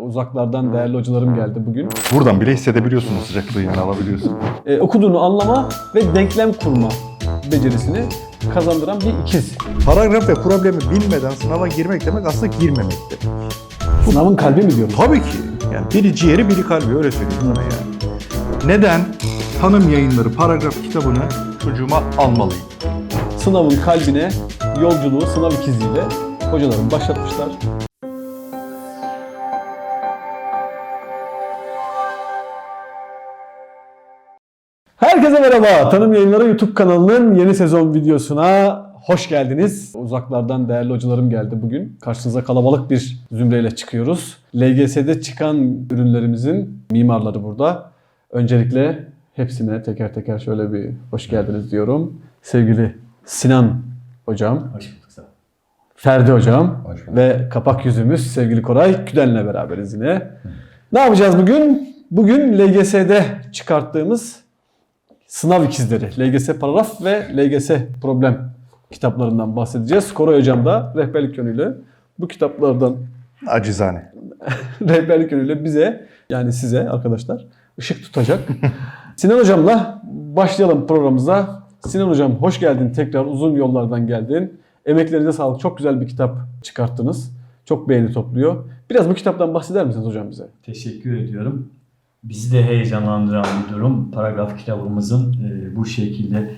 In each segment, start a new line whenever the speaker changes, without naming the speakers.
Uzaklardan değerli hocalarım geldi bugün.
Buradan bile hissedebiliyorsunuz sıcaklığı yani alabiliyorsun.
Ee, okuduğunu anlama ve denklem kurma becerisini kazandıran bir ikiz.
Paragraf ve problemi bilmeden sınava girmek demek aslında girmemek demek.
Sınavın kalbi mi diyoruz?
Tabii ki. Yani biri ciğeri biri kalbi öyle söyleyeyim sana yani. Neden tanım yayınları paragraf kitabını çocuğuma almalıyım?
Sınavın kalbine yolculuğu sınav ikiziyle hocalarım başlatmışlar. Herkese merhaba. Tanım Yayınları YouTube kanalının yeni sezon videosuna hoş geldiniz. Uzaklardan değerli hocalarım geldi bugün. Karşınıza kalabalık bir zümreyle çıkıyoruz. LGS'de çıkan ürünlerimizin mimarları burada. Öncelikle hepsine teker teker şöyle bir hoş geldiniz diyorum. Sevgili Sinan hocam,
Hoş bulduk.
Ferdi hocam
Hoş bulduk.
ve kapak yüzümüz sevgili Koray Küden'le beraberiz yine. Ne yapacağız bugün? Bugün LGS'de çıkarttığımız sınav ikizleri, LGS paragraf ve LGS problem kitaplarından bahsedeceğiz. Koray hocam da rehberlik yönüyle bu kitaplardan
Acizane.
rehberlik yönüyle bize yani size arkadaşlar ışık tutacak. Sinan hocamla başlayalım programımıza. Sinan hocam hoş geldin tekrar uzun yollardan geldin. Emeklerinize sağlık. Çok güzel bir kitap çıkarttınız. Çok beğeni topluyor. Biraz bu kitaptan bahseder misiniz hocam bize?
Teşekkür ediyorum. Bizi de heyecanlandıran bir durum. Paragraf kitabımızın e, bu şekilde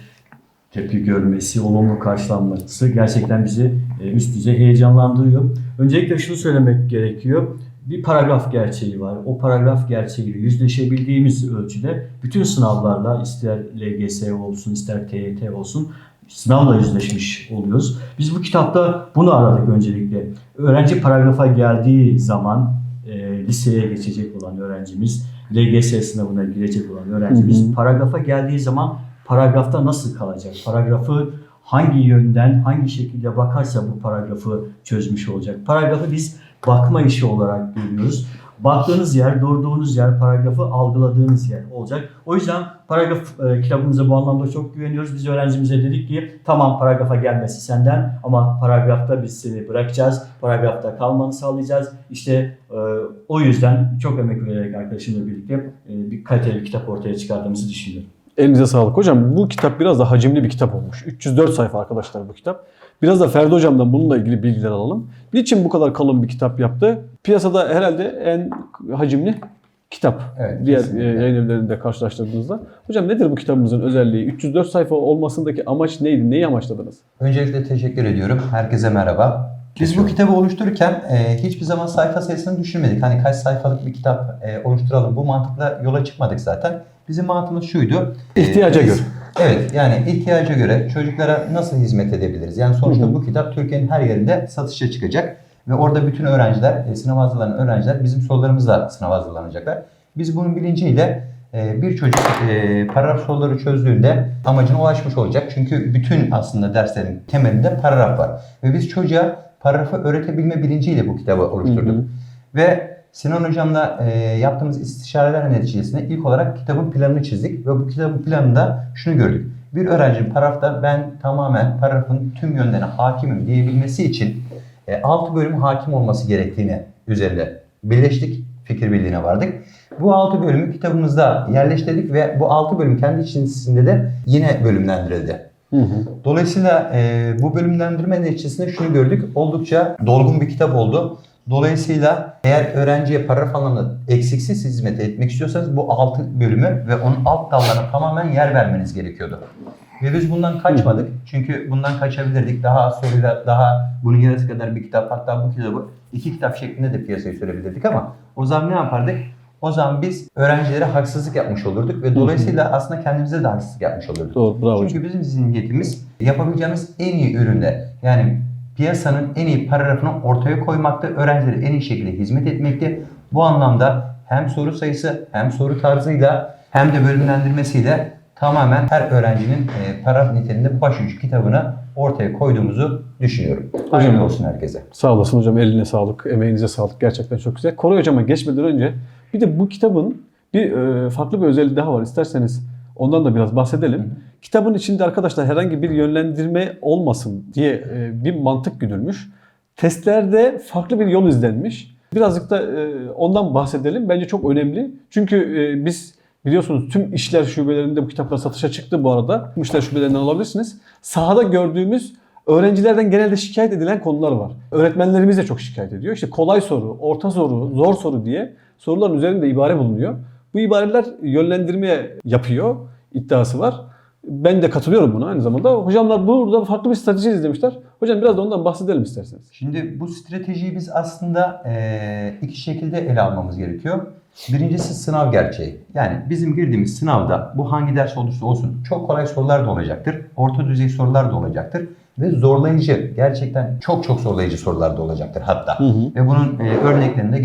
tepki görmesi, olumlu karşılanması gerçekten bizi e, üst düzey heyecanlandırıyor. Öncelikle şunu söylemek gerekiyor. Bir paragraf gerçeği var. O paragraf gerçeğiyle yüzleşebildiğimiz ölçüde bütün sınavlarla ister LGS olsun ister TYT olsun sınavla yüzleşmiş oluyoruz. Biz bu kitapta bunu aradık öncelikle. Öğrenci paragrafa geldiği zaman e, liseye geçecek olan öğrencimiz, LGS sınavına girecek olan öğrencimiz
Hı hı.
paragrafa geldiği zaman paragrafta nasıl kalacak? Paragrafı hangi yönden, hangi şekilde bakarsa bu paragrafı çözmüş olacak. Paragrafı biz bakma işi olarak görüyoruz. Baktığınız yer, durduğunuz yer, paragrafı algıladığınız yer olacak. O yüzden paragraf e, kitabımıza bu anlamda çok güveniyoruz. Biz öğrencimize dedik ki tamam paragrafa gelmesi senden ama paragrafta biz seni bırakacağız. Paragrafta kalmanı sağlayacağız. İşte e, o yüzden çok emek vererek arkadaşımla birlikte e, bir kaliteli bir kitap ortaya çıkardığımızı düşünüyorum.
Elinize sağlık. Hocam bu kitap biraz da hacimli bir kitap olmuş. 304 sayfa arkadaşlar bu kitap. Biraz da Ferdi hocamdan bununla ilgili bilgiler alalım. Niçin bu kadar kalın bir kitap yaptı? Piyasada herhalde en hacimli kitap.
Evet,
Diğer
kesinlikle.
e, yayın evlerinde karşılaştırdığınızda. Hocam nedir bu kitabımızın özelliği? 304 sayfa olmasındaki amaç neydi? Neyi amaçladınız?
Öncelikle teşekkür ediyorum. Herkese merhaba. Biz bu kitabı oluştururken e, hiçbir zaman sayfa sayısını düşünmedik. Hani kaç sayfalık bir kitap e, oluşturalım bu mantıkla yola çıkmadık zaten. Bizim mantığımız şuydu. E,
İhtiyaca
biz-
göre.
Evet yani ihtiyaca göre çocuklara nasıl hizmet edebiliriz? Yani sonuçta
Hı hı.
bu kitap Türkiye'nin her yerinde satışa çıkacak. Ve orada bütün öğrenciler, e, sınav hazırlanan öğrenciler bizim sorularımızla sınav hazırlanacaklar. Biz bunun bilinciyle e, bir çocuk e, paragraf soruları çözdüğünde amacına ulaşmış olacak. Çünkü bütün aslında derslerin temelinde paragraf var. Ve biz çocuğa paragrafı öğretebilme bilinciyle bu kitabı oluşturduk.
Hı hı.
Ve Sinan Hocam'la e, yaptığımız istişareler neticesinde ilk olarak kitabın planını çizdik. Ve bu kitabın planında şunu gördük. Bir öğrencinin paragrafta ben tamamen paragrafın tüm yönlerine hakimim diyebilmesi için 6 bölüm hakim olması gerektiğini üzerinde birleştik. Fikir birliğine vardık. Bu 6 bölümü kitabımızda yerleştirdik ve bu 6 bölüm kendi içerisinde de yine bölümlendirildi.
Hı hı.
Dolayısıyla e, bu bölümlendirme neticesinde şunu gördük. Oldukça dolgun bir kitap oldu. Dolayısıyla eğer öğrenciye paragraf anlamında eksiksiz hizmet etmek istiyorsanız bu 6 bölümü ve onun alt dallarına tamamen yer vermeniz gerekiyordu. Ve biz bundan kaçmadık. Çünkü bundan kaçabilirdik. Daha az soruyla daha bunun yarısı kadar bir kitap hatta bu kitabı iki kitap şeklinde de piyasaya sürebilirdik ama o zaman ne yapardık? O zaman biz öğrencilere haksızlık yapmış olurduk ve dolayısıyla aslında kendimize de haksızlık yapmış olurduk.
Doğru, bravo.
Çünkü bizim zihniyetimiz yapabileceğimiz en iyi üründe yani piyasanın en iyi paragrafını ortaya koymakta, öğrencilere en iyi şekilde hizmet etmekte. Bu anlamda hem soru sayısı hem soru tarzıyla hem de bölümlendirmesiyle tamamen her öğrencinin e, paragraf niteliğinde başucu kitabını ortaya koyduğumuzu düşünüyorum. Hayırlı olsun herkese.
Sağ olasın hocam. Eline sağlık, emeğinize sağlık. Gerçekten çok güzel. Koray hocama geçmeden önce bir de bu kitabın bir e, farklı bir özelliği daha var. İsterseniz ondan da biraz bahsedelim. Kitabın içinde arkadaşlar herhangi bir yönlendirme olmasın diye e, bir mantık güdülmüş. Testlerde farklı bir yol izlenmiş. Birazcık da e, ondan bahsedelim. Bence çok önemli. Çünkü e, biz biliyorsunuz tüm işler şubelerinde bu kitaplar satışa çıktı bu arada. Tüm işler şubelerinden alabilirsiniz. Sahada gördüğümüz öğrencilerden genelde şikayet edilen konular var. Öğretmenlerimiz de çok şikayet ediyor. İşte kolay soru, orta soru, zor soru diye soruların üzerinde ibare bulunuyor. Bu ibareler yönlendirmeye yapıyor iddiası var. Ben de katılıyorum buna aynı zamanda. Hocamlar burada farklı bir strateji izlemişler. Hocam biraz da ondan bahsedelim isterseniz.
Şimdi bu stratejiyi biz aslında iki şekilde ele almamız gerekiyor. Birincisi sınav gerçeği. Yani bizim girdiğimiz sınavda bu hangi ders olursa olsun çok kolay sorular da olacaktır. Orta düzey sorular da olacaktır. Ve zorlayıcı, gerçekten çok çok zorlayıcı sorular da olacaktır hatta.
Hı hı.
Ve bunun e, örneklerini de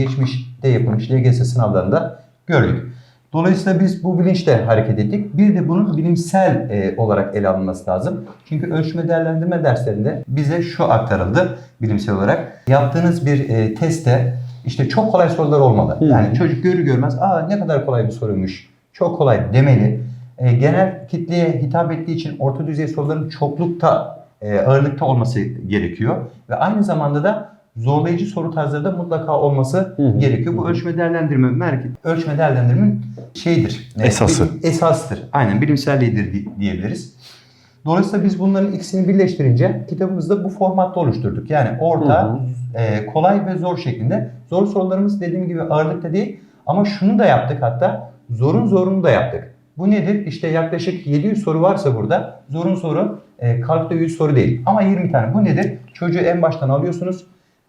geçmişte yapılmış LGS sınavlarında gördük. Dolayısıyla biz bu bilinçle hareket ettik. Bir de bunun bilimsel e, olarak ele alınması lazım. Çünkü ölçme değerlendirme derslerinde bize şu aktarıldı bilimsel olarak. Yaptığınız bir e, testte işte çok kolay sorular olmalı.
Hı.
Yani çocuk görür görmez aa ne kadar kolay bir soruymuş, çok kolay demeli. E, genel kitleye hitap ettiği için orta düzey soruların çoklukta, e, ağırlıkta olması gerekiyor. Ve aynı zamanda da zorlayıcı soru tarzları da mutlaka olması
Hı hı.
gerekiyor. Bu ölçme değerlendirme merkez, ölçme değerlendirmenin şeyidir. e,
Esası.
bilim- esastır. Aynen bilimselliğidir di- diyebiliriz. Dolayısıyla biz bunların ikisini birleştirince kitabımızda bu formatta oluşturduk. Yani orta,
Hı
e, kolay ve zor şeklinde. Zor sorularımız dediğim gibi ağırlıkta değil ama şunu da yaptık hatta zorun zorunu da yaptık. Bu nedir? İşte yaklaşık 700 soru varsa burada zorun soru e, kalkta 100 soru değil ama 20 tane. Bu nedir? Çocuğu en baştan alıyorsunuz.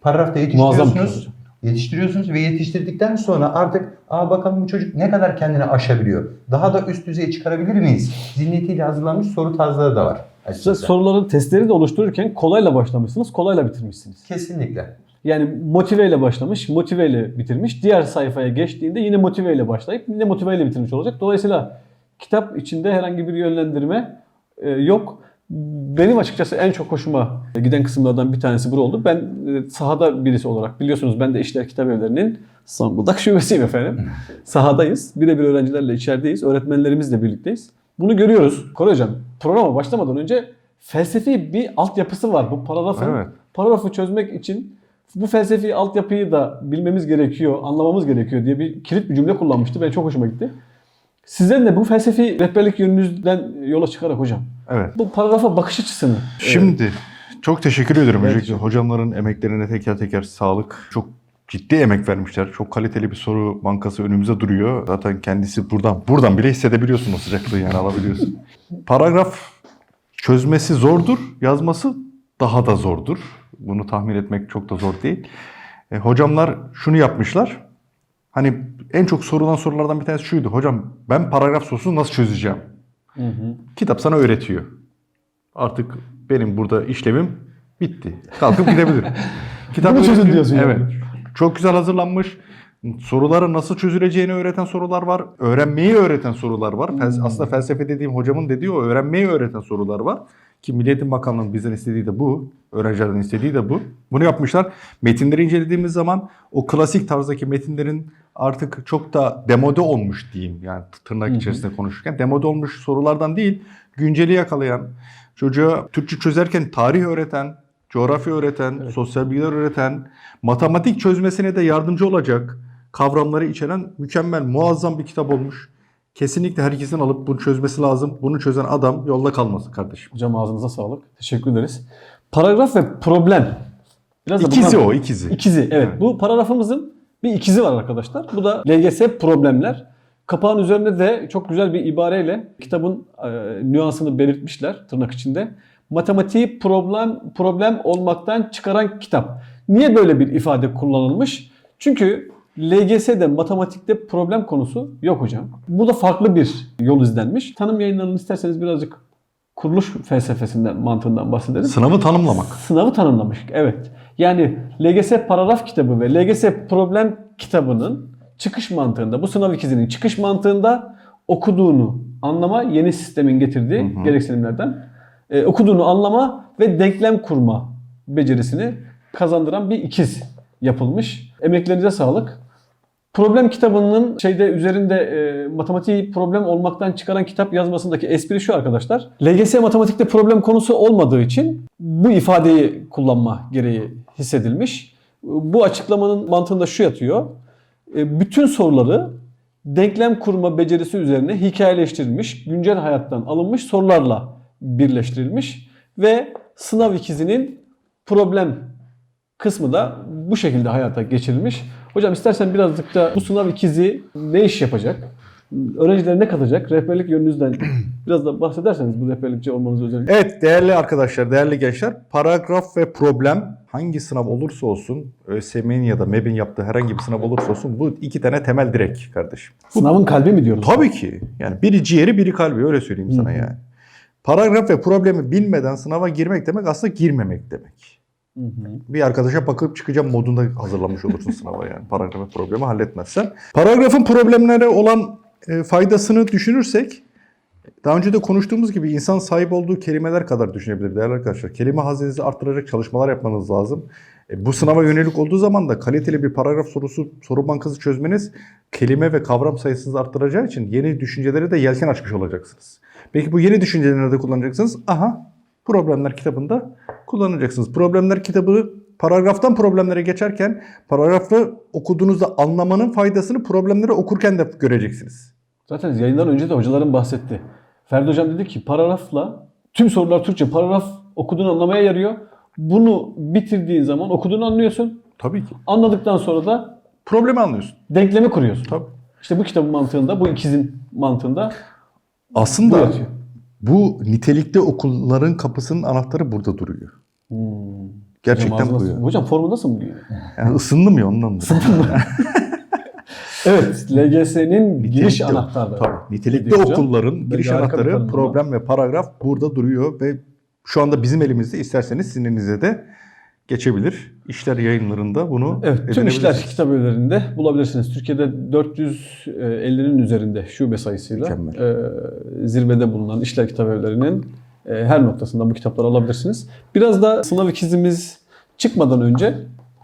Paragrafta yetiştiriyorsunuz. Yetiştiriyorsunuz ve yetiştirdikten sonra artık Aa bakalım bu çocuk ne kadar kendini aşabiliyor. Daha da üst düzeye çıkarabilir miyiz? Zihniyetiyle hazırlanmış soru tarzları da var.
Siz
açıkçası.
soruların testleri de oluştururken kolayla başlamışsınız, kolayla bitirmişsiniz.
Kesinlikle.
Yani motiveyle başlamış, motiveyle bitirmiş. Diğer sayfaya geçtiğinde yine motiveyle başlayıp yine motiveyle bitirmiş olacak. Dolayısıyla kitap içinde herhangi bir yönlendirme e, yok. Benim açıkçası en çok hoşuma giden kısımlardan bir tanesi bu oldu. Ben e, sahada birisi olarak biliyorsunuz ben de İşler Kitap Evleri'nin Zonguldak şubesiyim efendim. Sahadayız. Birebir öğrencilerle içerideyiz. Öğretmenlerimizle birlikteyiz. Bunu görüyoruz. Koray Hocam programa başlamadan önce felsefi bir altyapısı var bu paragrafın.
Evet.
Paragrafı çözmek için bu felsefi altyapıyı da bilmemiz gerekiyor, anlamamız gerekiyor diye bir kilit bir cümle kullanmıştı. Ben çok hoşuma gitti. Sizden de bu felsefi rehberlik yönünüzden yola çıkarak hocam.
Evet.
Bu paragrafa bakış açısını.
Şimdi çok teşekkür ediyorum
Evet.
öncelikle. Hocamların emeklerine teker teker sağlık. Çok ciddi emek vermişler. Çok kaliteli bir soru bankası önümüze duruyor. Zaten kendisi buradan buradan bile hissedebiliyorsun o sıcaklığı yani alabiliyorsun. Paragraf çözmesi zordur, yazması daha da zordur. Bunu tahmin etmek çok da zor değil. E, hocamlar şunu yapmışlar. Hani en çok sorulan sorulardan bir tanesi şuydu. Hocam ben paragraf sorusunu nasıl çözeceğim?
Hı hı.
Kitap sana öğretiyor. Artık benim burada işlemim bitti. Kalkıp gidebilirim. Kitap
Bunu çözün diyorsun yani.
Evet. Çok güzel hazırlanmış. Soruların nasıl çözüleceğini öğreten sorular var. Öğrenmeyi öğreten sorular var.
Hmm.
Aslında felsefe dediğim hocamın dediği o öğrenmeyi öğreten sorular var. Ki Milli Eğitim Bakanlığı'nın bizden istediği de bu. Öğrencilerden istediği de bu. Bunu yapmışlar. Metinleri incelediğimiz zaman o klasik tarzdaki metinlerin artık çok da demode olmuş diyeyim. Yani tırnak
Hı hı.
içerisinde konuşurken. Demode olmuş sorulardan değil, günceli yakalayan, çocuğa Türkçe çözerken tarih öğreten, coğrafya öğreten,
Evet.
sosyal bilgiler öğreten, matematik çözmesine de yardımcı olacak kavramları içeren mükemmel, muazzam bir kitap olmuş. Kesinlikle herkesin alıp bunu çözmesi lazım. Bunu çözen adam yolda kalmasın kardeşim.
Hocam ağzınıza sağlık. Teşekkür ederiz. Paragraf ve problem. Biraz
İkizi
bundan-
o, ikizi.
İkizi evet.
Evet.
Bu paragrafımızın bir ikizi var arkadaşlar. Bu da LGS problemler. Kapağın üzerinde de çok güzel bir ibareyle kitabın e, nüansını belirtmişler tırnak içinde. Matematiği problem problem olmaktan çıkaran kitap. Niye böyle bir ifade kullanılmış? Çünkü LGS'de matematikte problem konusu yok hocam. Bu da farklı bir yol izlenmiş. Tanım yayınlarını isterseniz birazcık kuruluş felsefesinden, mantığından bahsedelim.
Sınavı tanımlamak.
Sınavı tanımlamış. Evet. Yani LGS paragraf kitabı ve LGS problem kitabının çıkış mantığında, bu sınav ikizinin çıkış mantığında okuduğunu anlama yeni sistemin getirdiği
Hı hı.
gereksinimlerden e, okuduğunu anlama ve denklem kurma becerisini kazandıran bir ikiz yapılmış. Emeklerinize sağlık. Problem kitabının şeyde üzerinde e, matematiği problem olmaktan çıkaran kitap yazmasındaki espri şu arkadaşlar. LGS matematikte problem konusu olmadığı için bu ifadeyi kullanma gereği hissedilmiş. Bu açıklamanın mantığında şu yatıyor. E, Bütün soruları denklem kurma becerisi üzerine hikayeleştirilmiş, güncel hayattan alınmış sorularla birleştirilmiş ve sınav ikizinin problem kısmı da bu şekilde hayata geçirilmiş. Hocam istersen birazcık da bu sınav ikizi ne iş yapacak? Öğrencilere ne katacak? Rehberlik yönünüzden biraz da bahsederseniz bu rehberlikçi olmanız özellikle.
Evet değerli arkadaşlar, değerli gençler. Paragraf ve problem hangi sınav olursa olsun, ÖSYM'nin ya da MEB'in yaptığı herhangi bir sınav olursa olsun bu iki tane temel direk kardeşim.
Sınavın kalbi mi diyoruz?
Tabii ki. Yani biri ciğeri biri kalbi öyle söyleyeyim sana
Hı hı.
yani. Paragraf ve problemi bilmeden sınava girmek demek aslında girmemek demek.
Hı hı.
Bir arkadaşa bakıp çıkacağım modunda hazırlamış olursun sınava yani paragraf ve problemi halletmezsen. Paragrafın problemlere olan e, faydasını düşünürsek daha önce de konuştuğumuz gibi insan sahip olduğu kelimeler kadar düşünebilir değerli arkadaşlar. Kelime hazinenizi arttıracak çalışmalar yapmanız lazım. E, bu sınava yönelik olduğu zaman da kaliteli bir paragraf sorusu, soru bankası çözmeniz kelime ve kavram sayısınızı arttıracağı için yeni düşüncelere de yelken açmış olacaksınız. Peki bu yeni düşünceleri nerede kullanacaksınız? Aha problemler kitabında kullanacaksınız. Problemler kitabı paragraftan problemlere geçerken paragrafı okuduğunuzda anlamanın faydasını problemleri okurken de göreceksiniz.
Zaten yayından önce de hocaların bahsetti. Ferdi Hocam dedi ki paragrafla tüm sorular Türkçe paragraf okuduğunu anlamaya yarıyor. Bunu bitirdiğin zaman okuduğunu anlıyorsun.
Tabii ki.
Anladıktan sonra da
Problemi anlıyorsun.
denklemi kuruyorsun.
Tabii.
İşte bu kitabın mantığında, bu ikizin mantığında bu
Aslında
yatıyor.
bu nitelikli okulların kapısının anahtarı burada duruyor.
Hmm.
Gerçekten
Hocam,
bu ya.
Hocam formundasın bugün.
Yani ısındım ya ondan.
Evet, LGS'nin giriş anahtarı.
Tabii. Nitelikli okulların giriş anahtarı, problem ve paragraf burada duruyor ve şu anda bizim elimizde isterseniz sizin elinize de geçebilir. İşler yayınlarında bunu
Evet, tüm işler kitap evlerinde bulabilirsiniz. Türkiye'de 450'nin üzerinde şube sayısıyla e, zirvede bulunan işler kitap evlerinin e, her noktasından bu kitapları alabilirsiniz. Biraz da sınav ikizimiz çıkmadan önce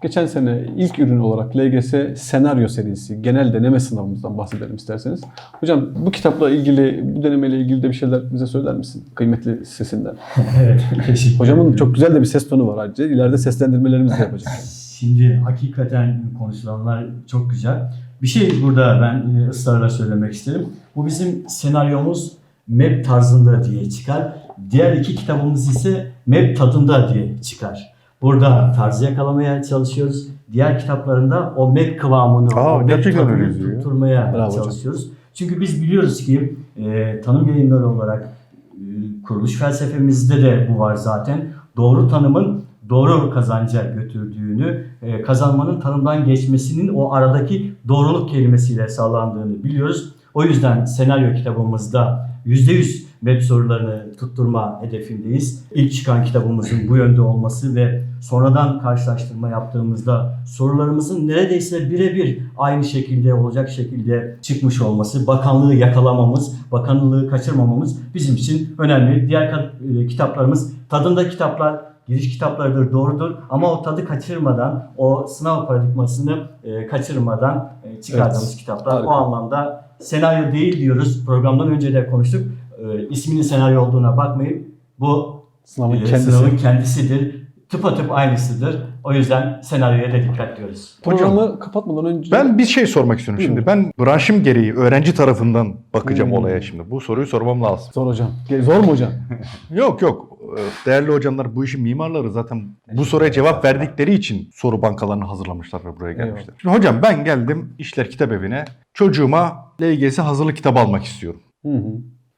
geçen sene ilk ürün olarak LGS senaryo serisi genel deneme sınavımızdan bahsedelim isterseniz. Hocam bu kitapla ilgili, bu denemeyle ilgili de bir şeyler bize söyler misin? Kıymetli sesinden.
evet, teşekkür
Hocamın çok güzel de bir ses tonu var ayrıca. İleride seslendirmelerimizi de yapacak.
Şimdi hakikaten konuşulanlar çok güzel. Bir şey burada ben e, ısrarla söylemek isterim. Bu bizim senaryomuz map tarzında diye çıkar. Diğer iki kitabımız ise map tadında diye çıkar. Burada tarzı yakalamaya çalışıyoruz. Diğer kitaplarında o map kıvamını,
Aa,
o
gerçekten
tadını tutturmaya
Bravo hocam.
çalışıyoruz. Çünkü biz biliyoruz ki e, tanım yayınları olarak e, kuruluş felsefemizde de bu var zaten. Doğru tanımın doğru kazanca götürdüğünü, e, kazanmanın tanımdan geçmesinin o aradaki doğruluk kelimesiyle sağlandığını biliyoruz. O yüzden senaryo kitabımızda %100 web sorularını tutturma hedefindeyiz. İlk çıkan kitabımızın bu yönde olması ve sonradan karşılaştırma yaptığımızda sorularımızın neredeyse birebir aynı şekilde olacak şekilde çıkmış olması, bakanlığı yakalamamız, bakanlığı kaçırmamamız bizim için önemli. Diğer e, kitaplarımız tadında kitaplar, giriş kitaplarıdır, doğrudur ama o tadı kaçırmadan, o sınav paradigmasını e, kaçırmadan e, çıkardığımız
Evet,
kitaplar.
harika.
O anlamda senaryo değil diyoruz. Programdan önce de konuştuk. E, isminin senaryo olduğuna bakmayın. Bu
Sınavın
e,
kendisi.
sınavın kendisidir. Tıpatıp aynısıdır. O yüzden senaryoya da dikkat diyoruz.
Programı kapatmadan önce
Ben bir şey sormak istiyorum şimdi. Ben branşım gereği öğrenci tarafından bakacağım
Hmm.
olaya şimdi. Bu soruyu sormam lazım.
Zor hocam. Zor mu hocam?
Yok yok. Ee, Değerli hocamlar bu işin mimarları zaten bu soruya cevap verdikleri için soru bankalarını hazırlamışlar ve buraya gelmişler. Şimdi hocam ben geldim işler kitap evine. Çocuğuma LGS hazırlık kitabı almak istiyorum.
Hı hı.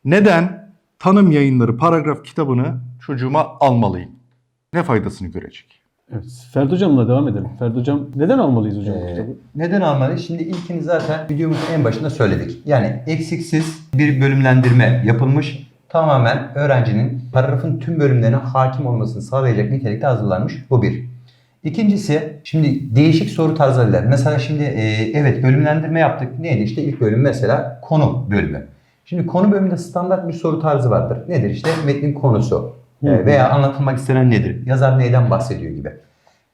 Neden tanım yayınları paragraf kitabını çocuğuma almalıyım? Ne faydasını görecek?
Evet. Ferdi hocamla devam edelim. Ferdi hocam neden almalıyız hocam bu
Ee,
kitabı?
neden almalıyız? Şimdi ilkini zaten videomuzun en başında söyledik. Yani eksiksiz bir bölümlendirme yapılmış. Tamamen öğrencinin paragrafın tüm bölümlerine hakim olmasını sağlayacak nitelikte hazırlanmış. Bu bir. İkincisi şimdi değişik soru tarzlarıyla. Mesela şimdi e, evet bölümlendirme yaptık. Neydi işte ilk bölüm mesela konu bölümü. Şimdi konu bölümünde standart bir soru tarzı vardır. Nedir işte metnin konusu e,
hı.
veya anlatılmak istenen nedir? Yazar neyden bahsediyor gibi.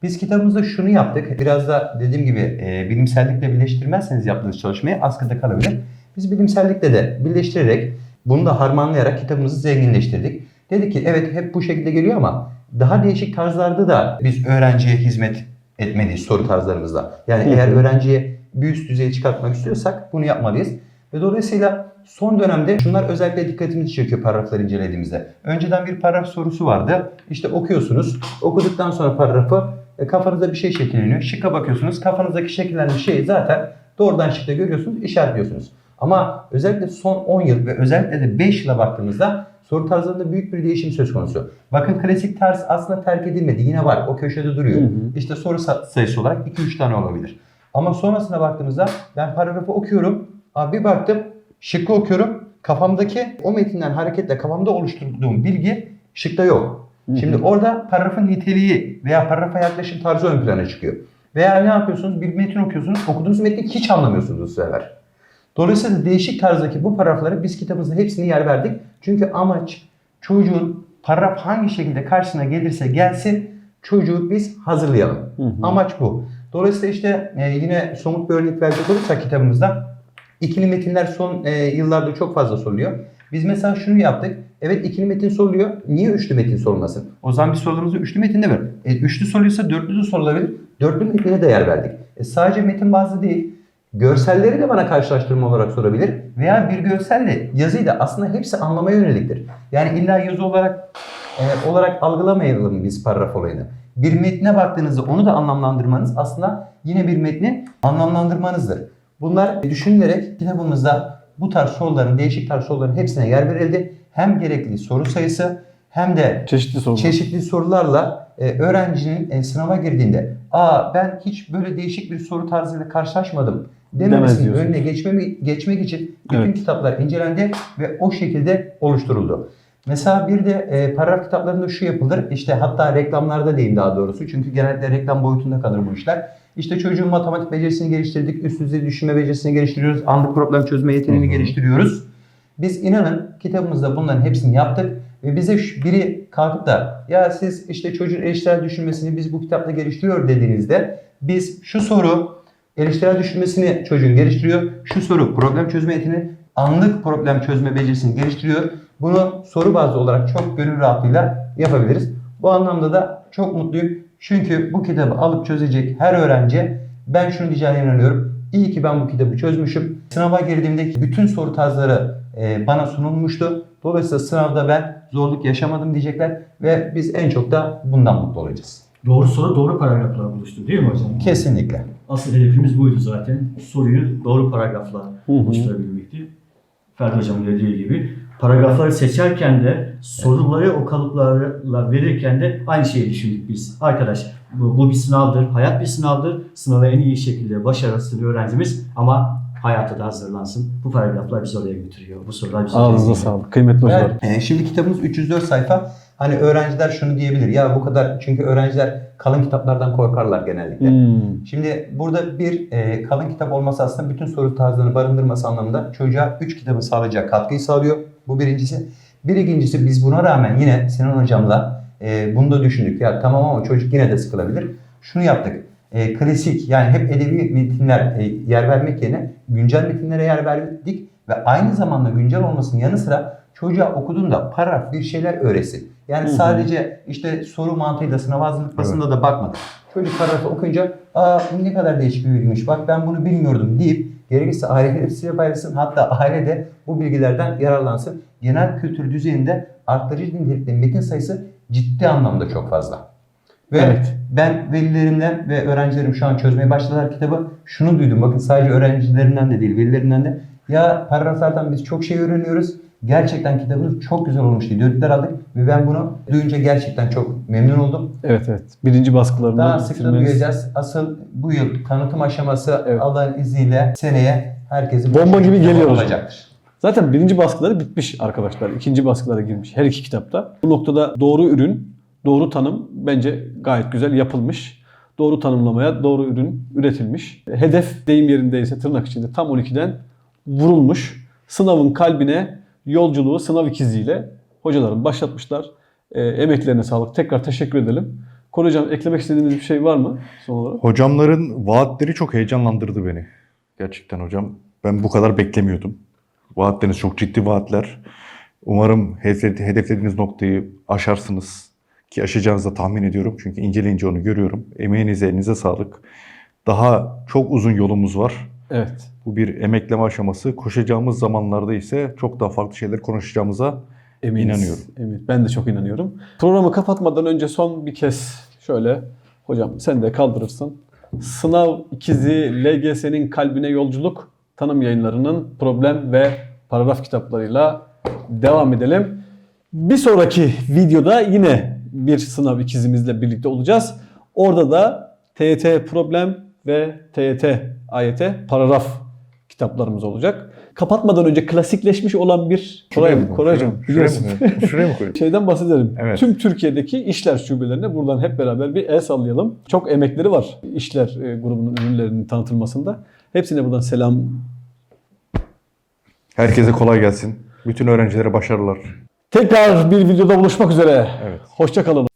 Biz kitabımızda şunu yaptık. Biraz da dediğim gibi e, bilimsellikle birleştirmezseniz yaptığınız çalışmayı askıda kalabilir. Biz bilimsellikle de birleştirerek bunu da harmanlayarak kitabımızı zenginleştirdik. Dedik ki evet hep bu şekilde geliyor ama daha değişik tarzlarda da biz öğrenciye hizmet etmeliyiz soru tarzlarımızda. Yani eğer öğrenciye bir üst düzeye çıkartmak istiyorsak bunu yapmalıyız. Ve dolayısıyla son dönemde şunlar özellikle dikkatimizi çekiyor paragrafları incelediğimizde. Önceden bir paragraf sorusu vardı. İşte okuyorsunuz. Okuduktan sonra paragrafı e, kafanızda bir şey şekilleniyor. Şıkka bakıyorsunuz. Kafanızdaki şekillenen şeyi zaten doğrudan şıkta görüyorsunuz, işaretliyorsunuz. Ama özellikle son 10 yıl ve özellikle de 5 yıla baktığımızda soru tarzlarında büyük bir değişim söz konusu. Bakın klasik tarz aslında terk edilmedi. Yine var. O köşede duruyor.
Hı hı.
İşte soru sa- sayısı olarak 2-3 tane olabilir. Ama sonrasına baktığımızda ben paragrafı okuyorum. Abi bir baktım şıkkı okuyorum. Kafamdaki o metinden hareketle kafamda oluşturduğum bilgi şıkta yok. Şimdi orada paragrafın niteliği veya paragrafa yaklaşım tarzı ön plana çıkıyor. Veya ne yapıyorsunuz? Bir metin okuyorsunuz. Okuduğunuz metni hiç anlamıyorsunuz bu sefer. Dolayısıyla değişik tarzdaki bu paragrafları biz kitabımızda hepsini yer verdik. Çünkü amaç çocuğun paragraf hangi şekilde karşısına gelirse gelsin çocuğu biz hazırlayalım. Amaç bu. Dolayısıyla işte e, yine somut bir örnek verecek olursak kitabımızda ikili metinler son e, yıllarda çok fazla soruluyor. Biz mesela şunu yaptık. Evet ikili metin soruluyor. Niye üçlü metin sorulmasın? O zaman biz sorularımızı üçlü metinde ver. E, üçlü soruluysa dörtlü de sorulabilir. Dörtlü metine de yer verdik. E, sadece metin bazlı değil. Görselleri de bana karşılaştırma olarak sorabilir. Veya bir görselle yazıyı da aslında hepsi anlamaya yöneliktir. Yani illa yazı olarak e, olarak algılamayalım biz paragraf olayını. Bir metne baktığınızda onu da anlamlandırmanız aslında yine bir metni anlamlandırmanızdır. Bunlar düşünülerek kitabımızda bu tarz soruların, değişik tarz soruların hepsine yer verildi. Hem gerekli soru sayısı hem de
Çeşitli sorular.
çeşitli sorularla e, öğrencinin e, sınava girdiğinde aa ben hiç böyle değişik bir soru tarzıyla karşılaşmadım dememesinin önüne geçmemi, geçmek için bütün
Evet.
kitaplar incelendi ve o şekilde oluşturuldu. Mesela bir de e, paragraf kitaplarında şu yapılır. İşte hatta reklamlarda diyeyim daha doğrusu. Çünkü genellikle reklam boyutunda kalır bu işler. İşte çocuğun matematik becerisini geliştirdik. Üst düzey düşünme becerisini geliştiriyoruz. Anlık problem çözme yeteneğini geliştiriyoruz. Biz inanın kitabımızda bunların hepsini yaptık. Ve bize biri kalkıp da ya siz işte çocuğun eleştirel düşünmesini biz bu kitapla geliştiriyor dediğinizde biz şu soru eleştirel düşünmesini çocuğun geliştiriyor. Şu soru problem çözme yeteneğini anlık problem çözme becerisini geliştiriyor. Bunu soru bazlı olarak çok gönül rahatlığıyla yapabiliriz. Bu anlamda da çok mutluyum. Çünkü bu kitabı alıp çözecek her öğrenci ben şunu diyeceğine inanıyorum. İyi ki ben bu kitabı çözmüşüm. Sınava girdiğimde bütün soru tarzları e, bana sunulmuştu. Dolayısıyla sınavda ben zorluk yaşamadım diyecekler ve biz en çok da bundan mutlu olacağız.
Doğru soru doğru paragraflar buluştu değil mi hocam?
Kesinlikle.
Asıl hedefimiz buydu zaten. Soruyu doğru paragrafla oluşturabilmekti. Ferdi Hocam'ın dediği gibi. Paragrafları seçerken de soruları o kalıplarla verirken de aynı şeyi düşündük biz. Arkadaş bu, bu bir sınavdır, hayat bir sınavdır. Sınava en iyi şekilde başarısız bir öğrencimiz ama hayata da hazırlansın. Bu paragraflar bizi oraya götürüyor. Bu sorular bizi oraya
Ağzınıza sağlık. Kıymetli hocalar.
Evet. Ee, şimdi kitabımız 304 sayfa. Hani öğrenciler şunu diyebilir. Ya bu kadar çünkü öğrenciler kalın kitaplardan korkarlar genellikle.
Hmm.
Şimdi burada bir e, kalın kitap olması aslında bütün soru tarzlarını barındırması anlamında çocuğa 3 kitabı sağlayacak katkıyı sağlıyor. Bu birincisi. Bir ikincisi biz buna rağmen yine Sinan hocamla e, bunu da düşündük. Ya tamam ama çocuk yine de sıkılabilir. Şunu yaptık. E, klasik yani hep edebi metinler e, yer vermek yerine güncel metinlere yer verdik ve aynı zamanda güncel olmasının yanı sıra çocuğa okuduğunda paragraf bir şeyler öğretsin. Yani
Hı hı.
sadece işte soru mantığıyla sınav hazırlıkmasında da bakmadı. Çocuk paragrafı okuyunca aa bu ne kadar değişik bir bilgiymiş bak ben bunu bilmiyordum deyip gerekirse ailesiyle paylaşsın hatta aile de bu bilgilerden yararlansın. Genel kültür düzeyinde arttırıcı nitelikli metin sayısı ciddi anlamda çok fazla. Ve
Evet.
ben velilerimden ve öğrencilerim şu an çözmeye başladılar kitabı. Şunu duydum bakın sadece öğrencilerimden de değil velilerimden de. Ya paragraflardan biz çok şey öğreniyoruz. Gerçekten kitabınız çok güzel olmuş diye dönütler aldık. Ve ben bunu duyunca gerçekten çok memnun oldum.
Evet evet. Birinci baskılarından
Daha sık da
bitirmeniz-
duyacağız. Asıl bu yıl tanıtım aşaması
Evet.
Allah'ın izniyle seneye herkesin
Bomba gibi geliyor
olacaktır.
Zaten birinci baskıları bitmiş arkadaşlar. İkinci baskılara girmiş. Her iki kitapta. Bu noktada doğru ürün, doğru tanım bence gayet güzel yapılmış. Doğru tanımlamaya doğru ürün üretilmiş. Hedef deyim yerindeyse tırnak içinde tam 12'den vurulmuş. Sınavın kalbine yolculuğu sınav ikiziyle hocalarım başlatmışlar. E, emeklerine sağlık. Tekrar teşekkür edelim. Kore hocam eklemek istediğiniz bir şey var mı son olarak?
Hocamların vaatleri çok heyecanlandırdı beni. Gerçekten hocam. Ben bu kadar beklemiyordum. Vaatleriniz çok ciddi vaatler. Umarım hedef- hedeflediğiniz noktayı aşarsınız. ki aşacağınızı da tahmin ediyorum. Çünkü inceleyince onu görüyorum. Emeğinize, elinize sağlık. Daha çok uzun yolumuz var.
Evet.
Bu bir emekleme aşaması. Koşacağımız zamanlarda ise çok daha farklı şeyler konuşacağımıza
Eminiz.
İnanıyorum.
Emin. Ben de çok inanıyorum. Programı kapatmadan önce son bir kez şöyle hocam sen de kaldırırsın. Sınav ikizi LGS'nin kalbine yolculuk tanım yayınlarının problem ve paragraf kitaplarıyla devam edelim. Bir sonraki videoda yine bir sınav ikizimizle birlikte olacağız. Orada da TYT problem ve TYT AYT paragraf kitaplarımız olacak. Kapatmadan önce klasikleşmiş olan bir Koray,
mı?
Koraycığım
Şuraya-. Şuraya mı? Şuraya mı koyayım?
Şeyden bahsedelim.
Evet.
Tüm Türkiye'deki işler şubelerine buradan hep beraber bir el sallayalım. Çok emekleri var işler e, grubunun ürünlerinin tanıtılmasında. Hepsine buradan selam.
Herkese kolay gelsin. Bütün öğrencilere başarılar.
Tekrar bir videoda buluşmak üzere.
Evet.
Hoşça kalın.